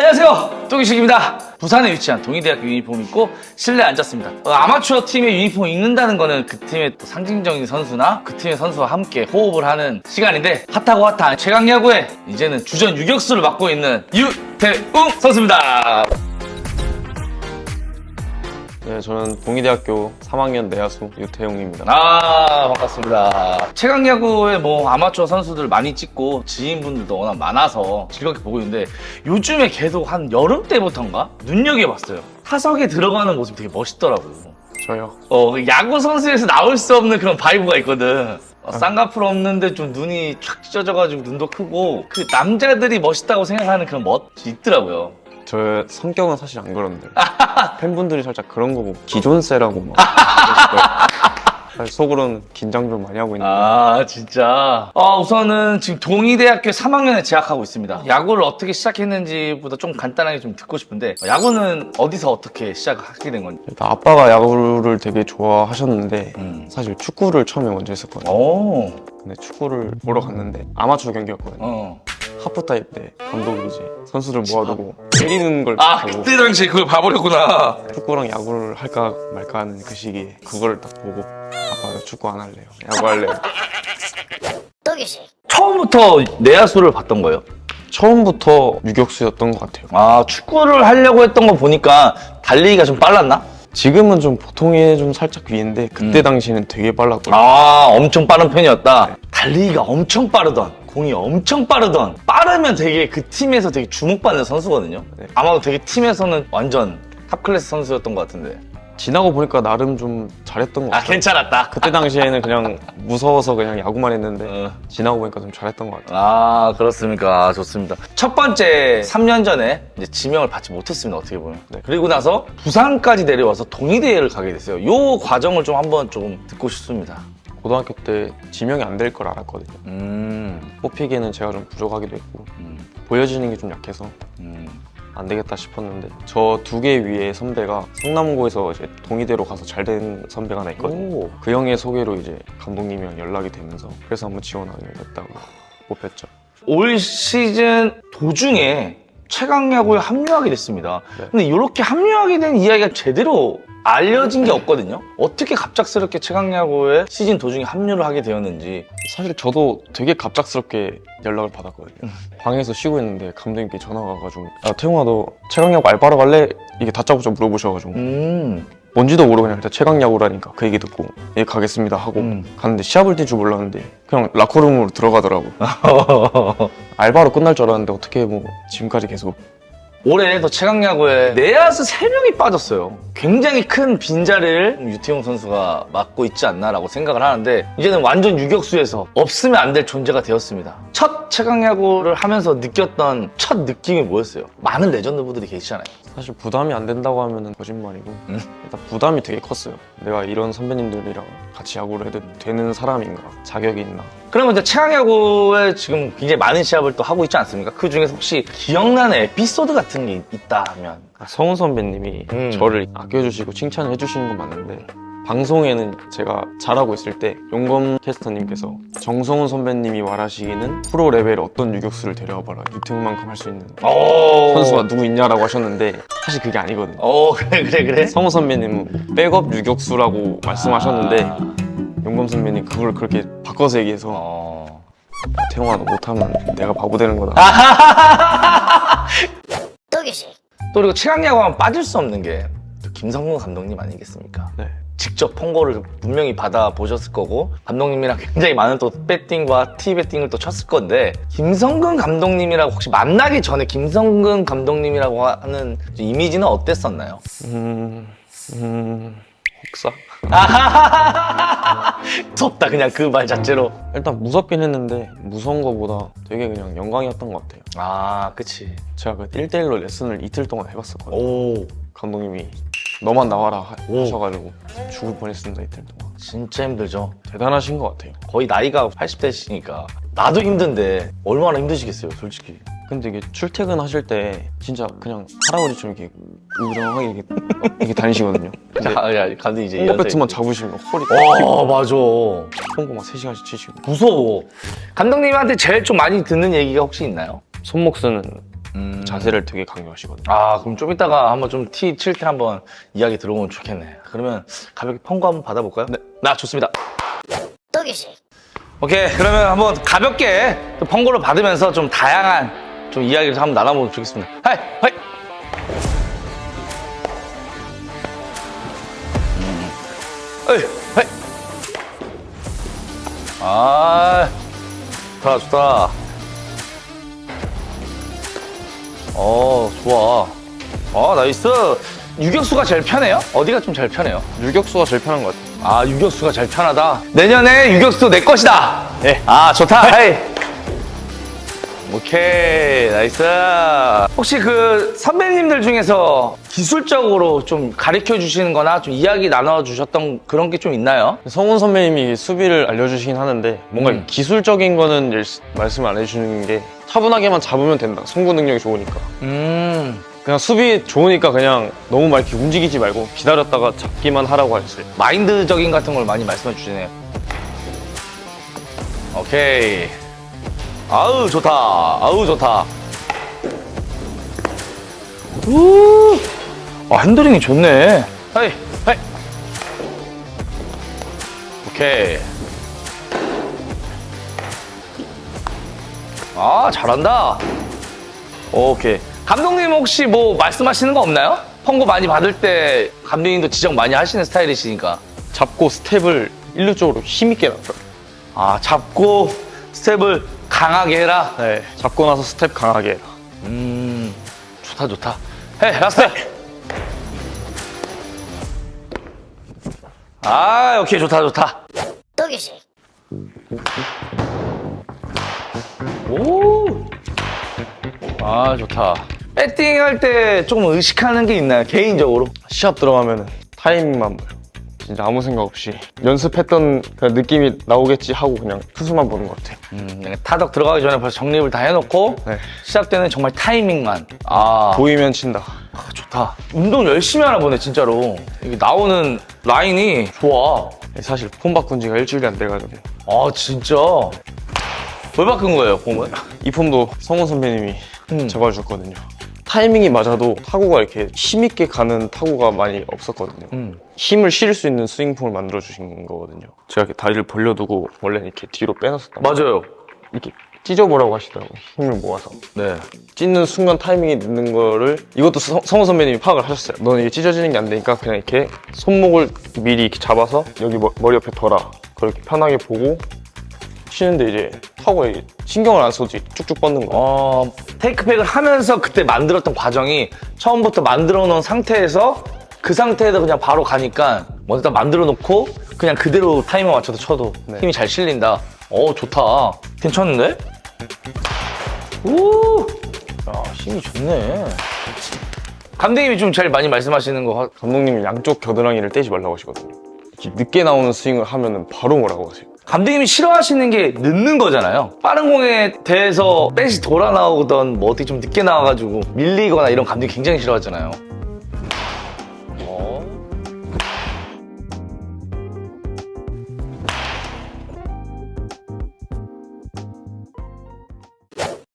안녕하세요. 동기식입니다. 부산에 위치한 동의대학교 유니폼 입고 실내에 앉았습니다. 어, 아마추어 팀의 유니폼 입는다는 거는 그 팀의 또 상징적인 선수나 그 팀의 선수와 함께 호흡을 하는 시간인데 핫하고 핫한 최강야구에 이제는 주전 유격수를 맡고 있는 유태웅 선수입니다. 네, 저는 동의대학교 3학년 내야수 유태용입니다. 아 반갑습니다. 최강야구에 뭐 아마추어 선수들 많이 찍고 지인분들도 워낙 많아서 즐겁게 보고 있는데 요즘에 계속 한 여름 때부터인가 눈여겨봤어요. 타석에 들어가는 모습이 되게 멋있더라고요. 저요. 어, 야구 선수에서 나올 수 없는 그런 바이브가 있거든. 어, 쌍꺼풀 없는데 좀 눈이 촥 찢어져가지고 눈도 크고 그 남자들이 멋있다고 생각하는 그런 멋이 있더라고요. 저 성격은 사실 안 그런데 팬분들이 살짝 그런 거 보고 기존세라고 막. 사실 속으로는 긴장 좀 많이 하고 있는데 아 진짜 어, 우선은 지금 동의대학교 3학년에 재학하고 있습니다 야구를 어떻게 시작했는지보다 좀 간단하게 좀 듣고 싶은데 야구는 어디서 어떻게 시작하게 된 건지 일단 아빠가 야구를 되게 좋아하셨는데 음. 사실 축구를 처음에 먼저 했었거든요. 오, 근데 축구를 보러 갔는데 아마추어 경기였거든요. 어. 하프타임 때 감독이 이제 선수들 모아두고 때리는 걸 아 보고 그때 당시에 그걸 봐버렸구나 축구랑 야구를 할까 말까 하는 그 시기에 그거를 딱 보고 아빠 나 축구 안 할래요. 야구 할래요. 처음부터 내야수를 봤던 거예요 처음부터 유격수였던 것 같아요. 아 축구를 하려고 했던 거 보니까 달리기가 좀 빨랐나? 지금은 좀 보통의 좀 살짝 위인데 그때 음. 당시에는 되게 빨랐거든요. 아 엄청 빠른 편이었다 달리기가 엄청 빠르던 공이 엄청 빠르던 빠르면 되게 그 팀에서 되게 주목받는 선수거든요 네. 아마도 되게 팀에서는 완전 탑 클래스 선수였던 것 같은데 지나고 보니까 나름 좀 잘했던 것 아 같아요. 괜찮았다 그때 당시에는 그냥 무서워서 그냥 야구만 했는데 어. 지나고 보니까 좀 잘했던 것 같아요. 아 그렇습니까 아, 좋습니다 첫 번째 3년 전에 이제 지명을 받지 못했습니다 어떻게 보면 네. 그리고 나서 부산까지 내려와서 동의대회를 가게 됐어요 요 과정을 좀 한번 좀 듣고 싶습니다 고등학교 때 지명이 안 될 걸 알았거든요. 음, 뽑히기에는 제가 좀 부족하기도 했고 음, 보여지는 게 좀 약해서 음. 안 되겠다 싶었는데 저 두 개 위에 선배가 성남고에서 이제 동의대로 가서 잘 된 선배가 하나 있거든요. 오. 그 형의 소개로 이제 감독님이랑 연락이 되면서 그래서 한번 지원하게 됐다고 뽑혔죠. 올 시즌 도중에 최강 야구에 합류하게 됐습니다. 네. 근데 이렇게 합류하게 된 이야기가 제대로 알려진 게 없거든요. 어떻게 갑작스럽게 최강 야구에 시즌 도중에 합류를 하게 되었는지. 사실 저도 되게 갑작스럽게 연락을 받았거든요. 방에서 쉬고 있는데 감독님께 전화가 와가지고 야 태용아 너 최강야구 알바로 갈래? 이게 다짜고짜 물어보셔가지고 음. 뭔지도 모르고 그냥 일단 최강야구라니까 그 얘기 듣고 예 가겠습니다 하고 음. 갔는데 시합을 뛸 줄 몰랐는데 그냥 라커룸으로 들어가더라고 알바로 끝날 줄 알았는데 어떻게 뭐 지금까지 계속 올해 더 최강야구에 내야수 3명이 빠졌어요. 굉장히 큰 빈자리를 유태용 선수가 맡고 있지 않나라고 생각을 하는데 이제는 완전 유격수에서 없으면 안 될 존재가 되었습니다. 첫 최강야구를 하면서 느꼈던 첫 느낌이 뭐였어요? 많은 레전드분들이 계시잖아요. 사실 부담이 안 된다고 하면 거짓말이고 음? 일단 부담이 되게 컸어요 내가 이런 선배님들이랑 같이 야구를 해도 되는 사람인가 자격이 있나 그러면 이제 최강 야구에 지금 굉장히 많은 시합을 또 하고 있지 않습니까? 그 중에서 혹시 기억나는 에피소드 같은 게 있다면 아, 성훈 선배님이 음. 저를 아껴주시고 칭찬을 해주시는 건 맞는데 방송에는 제가 잘하고 있을 때 용검 캐스터님께서 정성훈 선배님이 말하시기는 프로 레벨의 어떤 유격수를 데려와봐라 유태웅만큼 할 수 있는 오. 선수가 누구 있냐라고 하셨는데 사실 그게 아니거든요 오 그래 그래 그래. 성훈 선배님은 백업 유격수라고 말씀하셨는데 아. 용검 선배님 그걸 그렇게 바꿔서 얘기해서 어. 태용아 너 못하면 내가 바보 되는 거다 또 그리고 최강야구 하면 빠질 수 없는 게 김성근 감독님 아니겠습니까? 네. 직접 통고를 분명히 받아 보셨을 거고 감독님이랑 굉장히 많은 또 배팅과 티 배팅을 또 쳤을 건데 김성근 감독님이라고 혹시 만나기 전에 김성근 감독님이라고 하는 이미지는 어땠었나요? 음... 음... 혹사? 무섭다 그냥 그 말 자체로. 일단 무섭긴 했는데 무서운 거보다 되게 그냥 영광이었던 것 같아요. 아 그치. 제가 그 1대1로 레슨을 이틀 동안 해봤었거든요. 오. 감독님이 너만 나와라 하- 오. 하셔가지고 죽을 뻔했습니다 이틀 동안. 진짜 힘들죠? 대단하신 것 같아요. 거의 나이가 80대시니까 나도 힘든데 얼마나 힘드시겠어요 솔직히. 근데 이게 출퇴근하실 때 진짜 그냥 할아버지처럼 이렇게 우정하게 이렇게, 이렇게 다니시거든요. 근데 자, 야, 감독님 이제 홍보 연세 배트만 잡으시면 허리 어 맞아. 홍보 막 3시간씩 치시고. 무서워. 감독님한테 제일 좀 많이 듣는 얘기가 혹시 있나요? 손목 쓰는 음. 자세를 되게 강조하시거든요. 아 그럼 좀 이따가 한번 좀 티 칠 때 한번 이야기 들어보면 좋겠네. 그러면 가볍게 펑고 한번 받아볼까요? 네. 나 좋습니다. 도규식 오케이 그러면 한번 가볍게 또 펑고를 받으면서 좀 다양한 좀 이야기를 한번 나눠보면 좋겠습니다. 하이 하이. 음. 어이 하이. 아 좋다 좋다. 어 좋아. 아 나이스. 유격수가 제일 편해요? 어디가 좀 제일 편해요? 유격수가 제일 편한 것 같아요. 아 유격수가 제일 편하다. 내년에 유격수 내 것이다. 예. 아 좋다. 헤이. 오케이 나이스. 혹시 그 선배님들 중에서 기술적으로 좀 가르쳐 주시는 거나 좀 이야기 나눠 주셨던 그런 게 좀 있나요? 성훈 선배님이 수비를 알려주시긴 하는데 뭔가 음. 기술적인 거는 일- 말씀 안 해주시는 게 차분하게만 잡으면 된다. 송구 능력이 좋으니까. 음 그냥 수비 좋으니까 그냥 너무 막 이렇게 움직이지 말고 기다렸다가 잡기만 하라고 하셨어요. 마인드적인 같은 걸 많이 말씀해 주시네요. 오케이. 아우 좋다. 아우 좋다. 우. 아 핸들링이 좋네. 하이 하이. 오케이. 아 잘한다. 오케이. 감독님 혹시 뭐 말씀하시는 거 없나요? 펑고 많이 받을 때 감독님도 지적 많이 하시는 스타일이시니까. 잡고 스텝을 일루적으로 힘있게 나더라고요. 아 잡고 스텝을 강하게 해라. 네. 잡고 나서 스텝 강하게 해라. 음 좋다 좋다. 해 라스트. 아 오케이 좋다 좋다. 도규식 오. 아 좋다. 배팅 할 때 조금 의식하는 게 있나요 개인적으로? 시합 들어가면 타이밍만 봐요. 진짜 아무 생각 없이 연습했던 그 느낌이 나오겠지 하고 그냥 투수만 보는 것 같아요. 음, 그냥 타덕 들어가기 전에 벌써 정립을 다 해놓고 네. 시작 때는 정말 타이밍만. 아 보이면 친다. 아, 좋다. 운동 열심히 하나 보네, 진짜로. 이게 나오는 라인이 좋아. 사실 폼 바꾼 지가 일주일이 안 돼가지고 아, 진짜. 왜 바꾼 거예요, 폼을? 이 폼도 성훈 선배님이 음. 잡아주셨거든요. 타이밍이 맞아도 타구가 이렇게 힘있게 가는 타구가 많이 없었거든요. 음. 힘을 실을 수 있는 스윙폼을 만들어 주신 거거든요. 제가 이렇게 다리를 벌려두고 원래는 이렇게 뒤로 빼놨었단 말이에요. 맞아요. 이렇게 찢어보라고 하시더라고요. 힘을 모아서. 네. 찢는 순간 타이밍이 늦는 거를 이것도 성- 성우 선배님이 파악을 하셨어요. 너는 이게 찢어지는 게 안 되니까 그냥 이렇게 손목을 미리 이렇게 잡아서 여기 머, 리 옆에 둬라. 그렇게 편하게 보고 치는데 이제 타고 신경을 안 써도 쭉쭉 뻗는 거. 어, 테이크백을 하면서 그때 만들었던 과정이 처음부터 만들어 놓은 상태에서 그 상태에서 그냥 바로 가니까 먼저 다 만들어 놓고 그냥 그대로 타이밍 맞춰서 쳐도 네. 힘이 잘 실린다. 어, 좋다. 괜찮은데? 오! 야, 힘이 좋네. 감독님이 좀 제일 많이 말씀하시는 거 하- 감독님이 양쪽 겨드랑이를 떼지 말라고 하시거든요. 이렇게 늦게 나오는 스윙을 하면은 바로 뭐라고 하세요. 감독님이 싫어하시는 게 늦는 거잖아요. 빠른 공에 대해서 뺏이 돌아 나오던 뭐 어떻게 좀 늦게 나와가지고 밀리거나 이런 감독이 굉장히 싫어하잖아요. 어?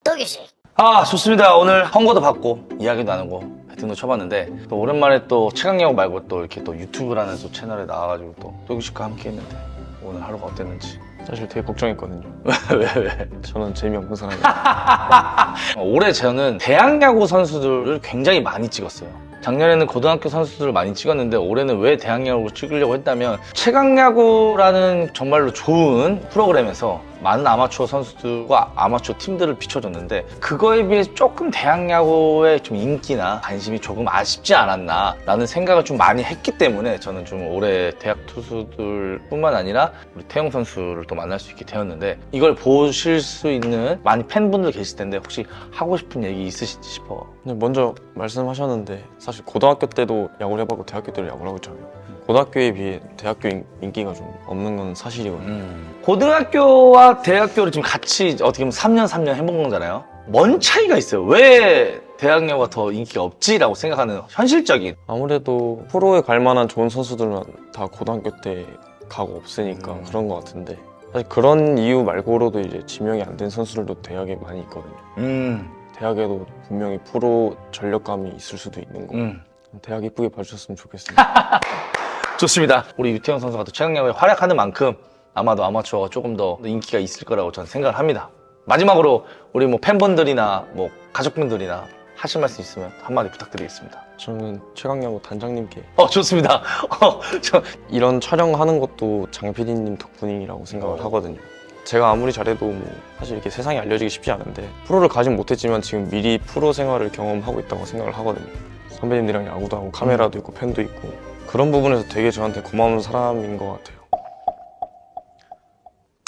도규식 아 좋습니다. 오늘 헝거도 받고 이야기도 나누고 배팅도 쳐봤는데 또 오랜만에 또 최강야구 말고 또 이렇게 또 유튜브라는 또 채널에 나와가지고 또 또기식과 함께 했는데 오늘 하루가 어땠는지 사실 되게 걱정했거든요. 왜 왜? 저는 재미없는 사람이에요. 어, 올해 저는 대학야구 선수들을 굉장히 많이 찍었어요. 작년에는 고등학교 선수들을 많이 찍었는데 올해는 왜 대학야구를 찍으려고 했다면 최강야구라는 정말로 좋은 프로그램에서 많은 아마추어 선수들과 아마추어 팀들을 비춰줬는데 그거에 비해 조금 대학 야구의 좀 인기나 관심이 조금 아쉽지 않았나 라는 생각을 좀 많이 했기 때문에 저는 좀 올해 대학 투수들 뿐만 아니라 우리 태용 선수를 또 만날 수 있게 되었는데 이걸 보실 수 있는 많이 팬분들 계실 텐데 혹시 하고 싶은 얘기 있으신지 싶어 근데 먼저 말씀하셨는데 사실 고등학교 때도 야구를 해봤고 대학교 때도 야구를 하고 있잖아요. 고등학교에 비해 대학교 인, 인기가 좀 없는 건 사실이거든요. 음. 고등학교와 대학교를 지금 같이 어떻게 보면 3년 3년 해본 거잖아요 뭔 차이가 있어요 왜 대학야구가 더 인기가 없지라고 생각하는 현실적인 아무래도 프로에 갈 만한 좋은 선수들은 다 고등학교 때 가고 없으니까 음. 그런 것 같은데 사실 그런 이유 말고로도 이제 지명이 안 된 선수들도 대학에 많이 있거든요. 음 대학에도 분명히 프로 전력감이 있을 수도 있는 거. 음. 대학 이쁘게 봐주셨으면 좋겠습니다. 좋습니다. 우리 유태영 선수가 또 최강야구에 활약하는 만큼 아마도 아마추어가 조금 더 인기가 있을 거라고 저는 생각을 합니다. 마지막으로 우리 뭐 팬분들이나 뭐 가족분들이나 하실 말씀 있으면 한마디 부탁드리겠습니다. 저는 최강야구 단장님께 어, 좋습니다. 어, 저, 이런 촬영하는 것도 장 PD님 덕분이라고 생각을 하거든요. 제가 아무리 잘해도 뭐 사실 이렇게 세상에 알려지기 쉽지 않은데 프로를 가진 못했지만 지금 미리 프로 생활을 경험하고 있다고 생각을 하거든요. 선배님들이랑 야구도 하고 카메라도 있고 팬도 있고 그런 부분에서 되게 저한테 고마운 사람인 것 같아요.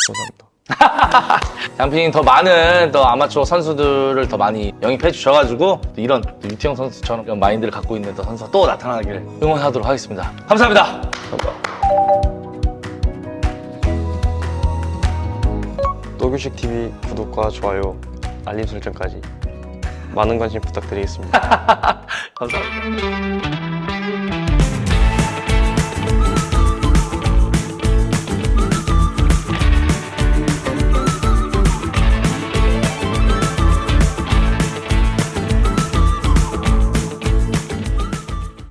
감사합니다. 양피님 더 많은 또 아마추어 선수들을 더 많이 영입해 주셔가지고 또 이런 또 유태영 선수처럼 이런 마인드를 갖고 있는 또 선수가 또 나타나길 응원하도록 하겠습니다. 감사합니다. 또규식 TV 구독과 좋아요, 알림 설정까지 많은 관심 부탁드리겠습니다. 감사합니다.